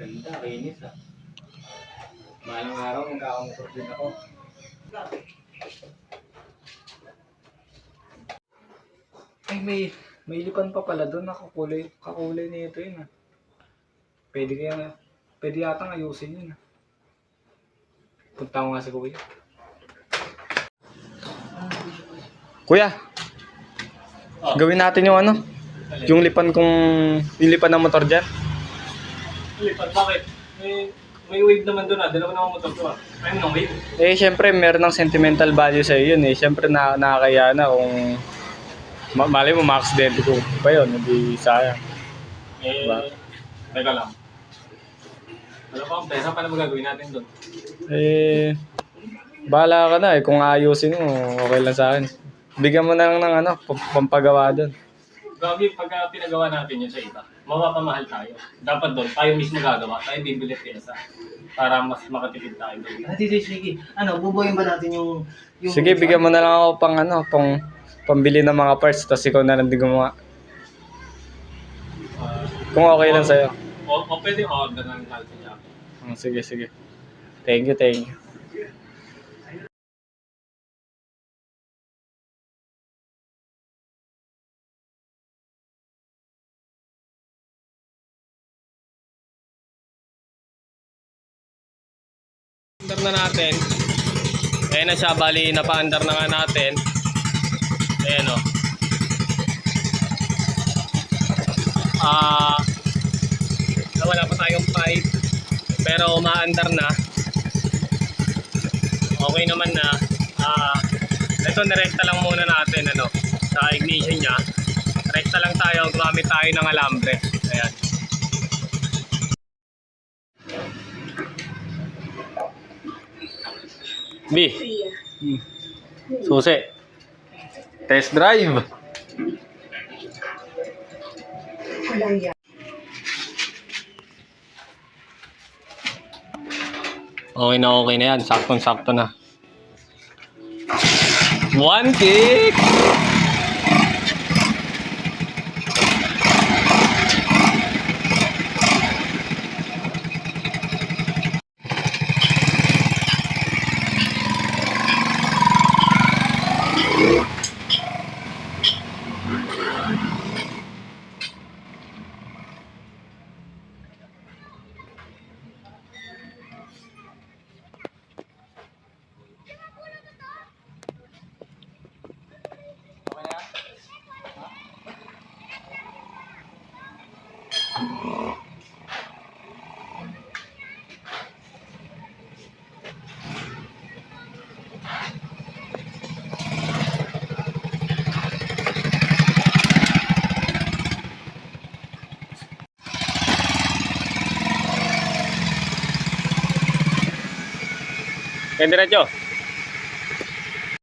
Ganda, kinis ah. Malang araw, magkakamotor din ako. Ay, may, may lipan pa pala doon. Nakakulay, kakulay nito yun ah. Pwede kaya, pwede yata ayusin yun ah. Punta ko nga sa kuya. Kuya, Oh. gawin natin yung ano, yung lipan kong, yung lipan ng motor dyan. Lipat, bakit? May, may wave naman doon ah. Dalawa naman motor ko ah. Ay, mo ng wave. Eh, syempre, meron ng sentimental value sa yun eh. Syempre, na, nakakaya na kung ma mali mo, ma-accident ko pa yun. Hindi sayang. Eh, Diba? teka lang. Wala pa ang pera, paano magagawin natin doon? Eh, bahala ka na eh. Kung ayusin mo, okay lang sa akin. Bigyan mo na lang ng ano, pam- pampagawa doon. Grabe, pagka pinagawa natin yun sa iba, mapapamahal tayo. Dapat doon, tayo mismo gagawa, tayo bibili pyesa para mas makatipid tayo doon. Ah, Tito sige. Ano, bubuhayin ba natin yung... yung Sige, bigyan mo na lang ako pang ano, pang pambili ng mga parts, tapos ikaw na lang din gumawa. Ah, Kung okay lang sa'yo. o, o pwede order ng kalsa niya. Mm, sige, sige. Thank you, thank you. Andar na natin. Ayan na siya, bali napa-andar na nga natin. Ayan o. Ah, wala pa tayong pipe pero umaandar na okay naman na ah ito nirekta lang muna natin ano sa ignition niya rekta lang tayo gumamit tayo ng alambre ayan B Hmm. susi test drive Okay na okay na yan. Saktong-sakto na. One kick! Oh. Kaya diretso.